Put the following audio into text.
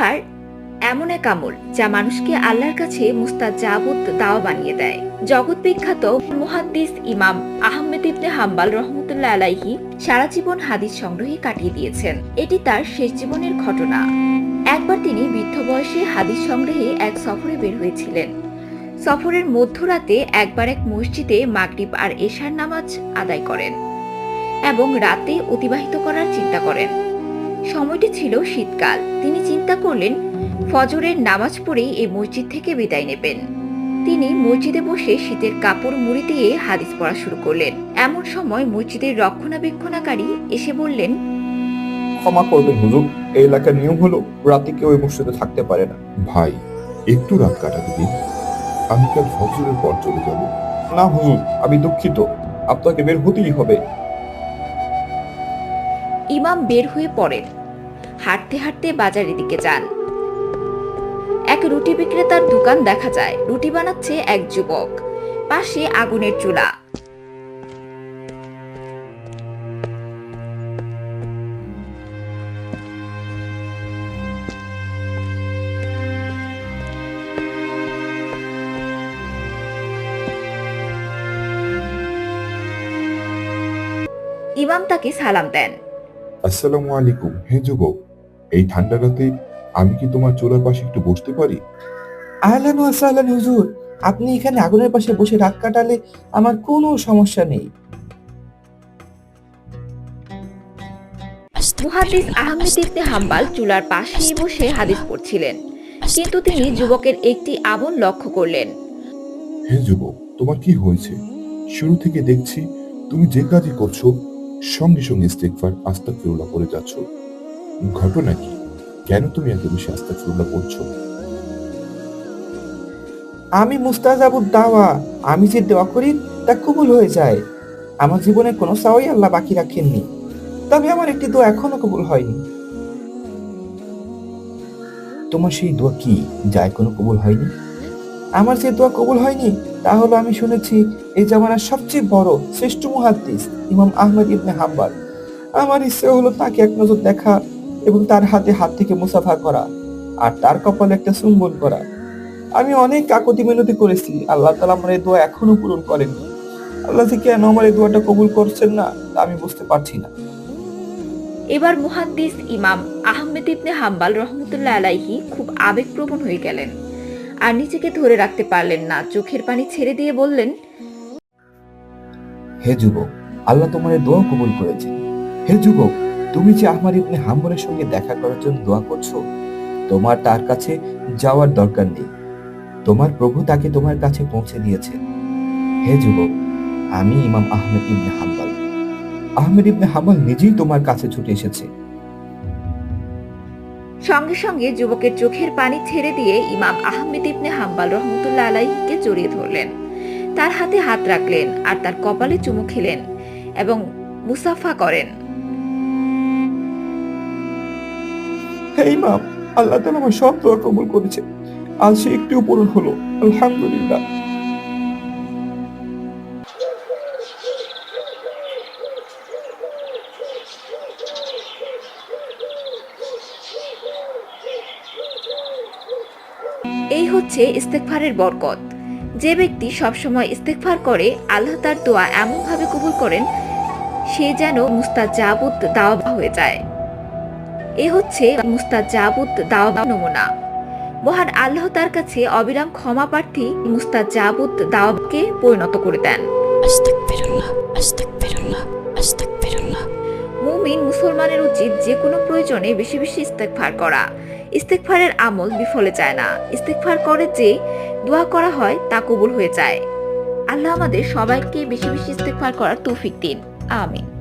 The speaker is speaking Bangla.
ইস্তেকফার এমন এক আমল যা মানুষকে আল্লাহর কাছে মুস্তাজাবুত দাওয়া বানিয়ে দেয়। জগৎ বিখ্যাত মুহাদ্দিস ইমাম আহমেদ ইবনে হাম্বাল রহমতুল্লাহ আলাইহি সারা জীবন হাদিস সংগ্রহে কাটিয়ে দিয়েছেন। এটি তার শেষ জীবনের ঘটনা। একবার তিনি বৃদ্ধ বয়সে হাদিস সংগ্রহে এক সফরে বের হয়েছিলেন। সফরের মধ্যরাতে একবার এক মসজিদে মাগরিব আর এশার নামাজ আদায় করেন এবং রাতে অতিবাহিত করার চিন্তা করেন। সময়টি ছিল শীতকাল। তিনি চিন্তা করলেন ফজরের নামাজ পড়েই এই মসজিদ থেকে বিদায় নেবেন। তিনি মসজিদে বসে শীতের কাপড় মুড়ি দিয়ে হাদিস পড়া শুরু করলেন। এমন সময় মসজিদের রক্ষণাবেক্ষণাকারী এসে বললেন ক্ষমা করবেন হুজুর এই এলাকার নিয়ম হলো রাতে কেউ এই মসজিদে থাকতে পারে না। ভাই একটু রাত কাটাতে দিন। আমি কাল ফজরের পর চলে যাব? না হুজুর আমি দুঃখিত। আপনাকে বের হতেই হবে। ইমাম বের হয়ে পড়েন। হাঁটতে হাঁটতে বাজারের দিকে যান। এক রুটি বিক্রেতার দোকান দেখা যায়। রুটি বানাচ্ছে এক যুবক। পাশে আগুনের চুলা। ইমাম তাকে সালাম দেন। আসসালামু আলাইকুম। হে যুবক এই ঠান্ডা রাতে আমি কি তোমার চুলার পাশে একটু বসতে পারি? আহলান হুজুর আপনি এখানে আগুনের পাশে বসে রাত কাটালে আমার কোনো সমস্যা নেই। মুহাদ্দিস আহমেদ ইবনে হাম্বাল চুলার পাশেই বসে হাদিস পড়ছিলেন। কিন্তু তিনি যুবকের একটি আমল লক্ষ্য করলেন। হে যুবক তোমার কি হয়েছে? শুরু থেকে দেখছি তুমি যে কাজই করছ সঙ্গে সঙ্গে আস্তাগফিরুল্লাহ করে যাচ্ছ। ঘটনা কি? কেন তুমি এত বেশি আস্তাগফিরুল্লাহ করছ? আমি মুস্তাজাবুদ দাওয়া, আমি যে দোয়া করি তা কবুল হয়ে যায়। আমার জীবনে কোনো সাওয়াই আল্লাহ বাকি রাখেননি। তবে আমার একটি দোয়া এখনও কবুল হয়নি। তোমার সেই দোয়া কি যা এখনও কবুল হয়নি? আমার যে দোয়া কবুল হয়নি তা হলো আমি শুনেছি এই জামানার সবচেয়ে বড়, শ্রেষ্ঠ মুহাদ্দিস ইমাম আহমদ ইবনে হাম্বাল। আমার ইচ্ছে হলো তাকে এক নজর দেখা এবং তার হাতে হাত থেকে মুসাফা করা আর তার কপালে একটা চুম্বন করা। আমি অনেক কাকতি মিনতি করেছি। আল্লাহ তালা আমার এই দোয়া এখনও পূরণ করেননি আল্লাহ যে কেন আমার এই দোয়াটা কবুল করছেন না তা আমি বুঝতে পারছি না। এবার মুহাদ্দিস ইমাম আহমেদ ইবনে হাম্বাল রহমতুল্লাহ আলাইহি খুব আবেগপ্রবণ হয়ে গেলেন আর নিজেকে ধরে রাখতে পারলেন না। চোখের পানি ছেড়ে দিয়ে বললেন হে যুবক আল্লাহ তোমার এই দোয়া কবুল করেছে হে যুবক তুমি যে আহমার ইবনে হাম্বলের সঙ্গে দেখা করার জন্য দোয়া করছ, তোমার তার কাছে যাওয়ার দরকার নেই। তোমার প্রভু তাকে তোমার কাছে পৌঁছে দিয়েছে হে যুবক, আমি ইমাম আহমেদ ইবনে হাম্বল। আহমেদ ইবনে হাম্বল নিজেই তোমার কাছে ছুটে এসেছে। সঙ্গে সঙ্গে যুবকের চোখের পানি ছেড়ে দিয়ে ইমাম আহমেদ ইবনে হাম্বাল রহমতুল্লাহ আলাইহিকে জড়িয়ে ধরলেন। তার হাতে হাত রাখলেন আর তার কপালে চুমু খেলেন এবং মুসাফা করেন। ইমাম, আল্লাহ তালা আমার সব দোয়া কবুল করেছে আজ সে হলো। আলহামদুলিল্লাহ। এই হচ্ছে ইস্তেকফারের বরকত। যে ব্যক্তি সবসময় ইস্তেকফার করে, আল্লাহ তার দোয়া এমনভাবে কবুল করেন, সে যেন মুস্তাজাবুত দাওয়া হয়ে যায়। এ হচ্ছে মুস্তাজাবুত দাওয়া নমুনা। মহান আল্লাহ তার কাছে অবিরাম ক্ষমা প্রার্থী মুস্তাজাবুত দাওয়াকে পরিণত করে দেন। মুমিন মুসলমানের উচিত যে কোনো প্রয়োজনে বেশি বেশি ইস্তেকফার করা। ইস্তেকফারের আমল বিফলে যায় না। ইস্তেকফার করে যে দোয়া করা হয় তা কবুল হয়ে যায়। আল্লাহ আমাদের সবাইকে বেশি বেশি ইস্তেকফার করার তৌফিক দিন। আমিন।